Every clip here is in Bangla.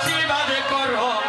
আশীর্বাদ করো।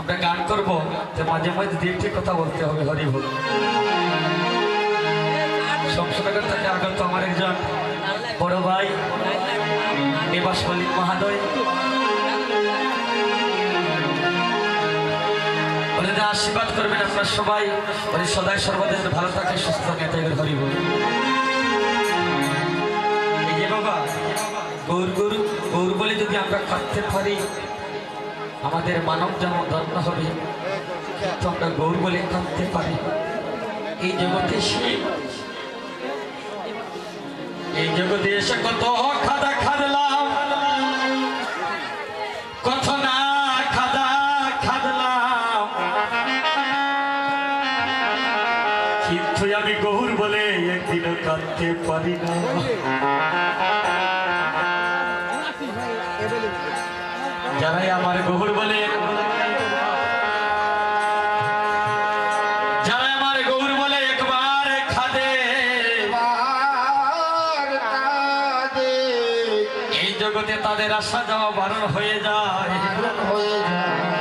আমরা গান করব, যে মাঝে মাঝে ঠিক কথা বলতে হবে, হরি বল। শমশনগর থেকে আগত আমার একজন বড় ভাই, নিবাস মল্লিক মহাদয়। ওনাদের আশীর্বাদ করবেন আপনার সবাই। উনি সদাই সর্বদা ভালো থাকে, সুস্থ থাকে তাই বলে হরি বল। এই যে বাবা গৌর গরু গৌর বলে যদি আমরা কাঁদতে পারি আমাদের মানব যেমন ধন্য হবে। কিন্তু আমরা গৌর বলে পারি। এই জগতে এই জগতে এসে কত খাদা খাদলাম কত না খাদা খাদলাম কিন্তু আমি গৌর বলে একদিনও কাঁদতে পারি না। তাদের আসা যাওয়া বারণ হয়ে যায়। হয়ে যায়।